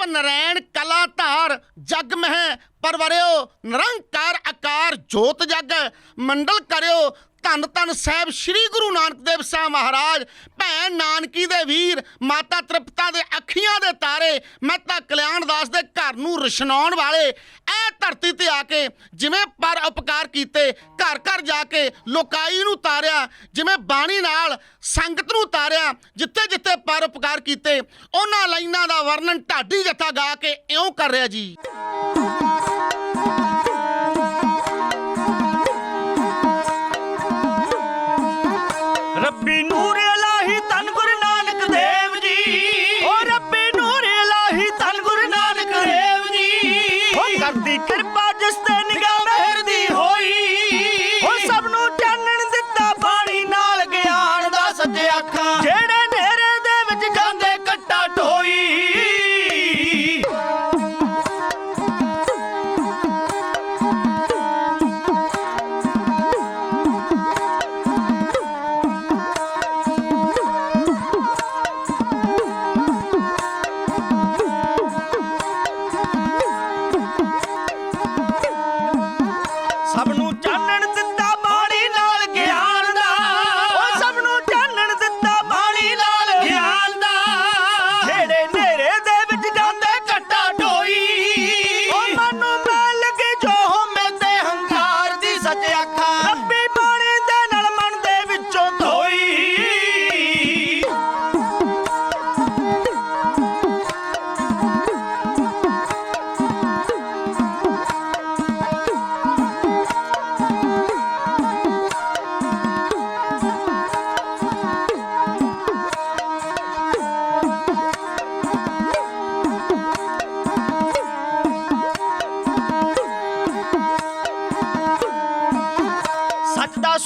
ਆਪ ਨਰੈਣ ਕਲਾ ਧਾਰ ਜਗ ਮਹਿ, ਪਰਵਰਿਓ, ਨਿਰੰਕਾਰ ਆਕਾਰ, ਜੋਤ ਜਗ। ਮੰਡਲ ਕਰਿਓ, ਧੰਨ ਧੰਨ ਸਾਹਿਬ ਸ੍ਰੀ ਗੁਰੂ ਨਾਨਕ ਦੇਵ ਸਾਹਿਬ ਮਹਾਰਾਜ। ਭੈਣ ਨਾਨਕੀ ਦੇ ਵੀਰ, ਮਾਤਾ ਤ੍ਰਿਪਤਾ ਦੇ ਅੱਖੀਆਂ ਦੇ ਤਾਰੇ, ਮਹਿਤਾ ਕਲਿਆਣ ਦਾਸ ਦੇ ਘਰ ਨੂੰ ਰਸ਼ਨਾਉਣ ਵਾਲੇ। ਇਹ ਧਰਤੀ ਤੇ ਆ ਕੇ ਜਿਵੇਂ ਪਰ ਉਪਕਾਰ ਕੀਤੇ, ਘਰ ਘਰ ਜਾ ਕੇ ਲੋਕਾਈ ਨੂੰ ਤਾਰਿਆ, ਜਿਵੇਂ ਬਾਣੀ ਨਾਲ ਸੰਗਤ ਨੂੰ ਤਾਰਿਆ ਜਿੱਥੇ ਜਿੱਥੇ ਪਰ ਉਪਕਾਰ ਕੀਤੇ ਉਹਨਾਂ ਲਾਈਨਾਂ ਦਾ ਵਰਣਨ ਢਾਡੀ ਜੱਥਾ ਗਾ ਕੇ ਇਉਂ ਕਰ ਰਿਹਾ ਜੀ। ਰੱਬੀ ਨੂਰ ਇਲਾਹੀ ਧੰਨ ਗੁਰੂ ਨਾਨਕ ਦੇਵ ਜੀ। ਓ ਰੱਬੀ ਨੂਰ ਇਲਾਹੀ ਧੰਨ ਗੁਰੂ ਨਾਨਕ ਦੇਵ ਜੀ। ਓ ਕਰਦੀ ਕਿਰਪਾ ਜਿਸ ਤੇ ਦਾ ਸੱਚ ਅੱਖਾਂ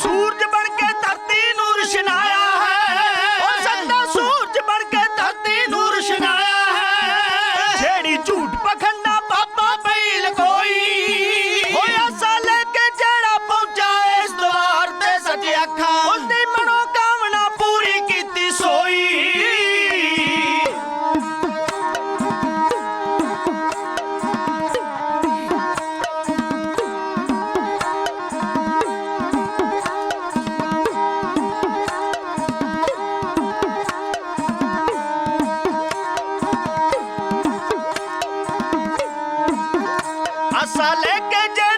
ਸੂਰਜ ਬਣ ਕੇ ਧਰਤੀ ਨੂੰ ਰਸ਼ਨਾਇਆ ਹੈ। ਓ ਸੱਚ ਸੂਰਜ ਬਣ ਕੇ ਧਰਤੀ ਨੂੰ ਰਸ਼ਨਾਇਆ ਹੈ। ਜਿਹੜੀ ਝੂਠ ਪਖੰਡਾ ਬਾਬਾ ਪਈ ਲਗੋਈ ਹੋਇਆ ਸਾਲੇ ਕੇ ਜਿਹੜਾ ਪਹੁੰਚਾ ਇਸ ਦਵਾਰ ਤੇ, ਸੱਚ ਅੱਖਾਂ आशा लेके जे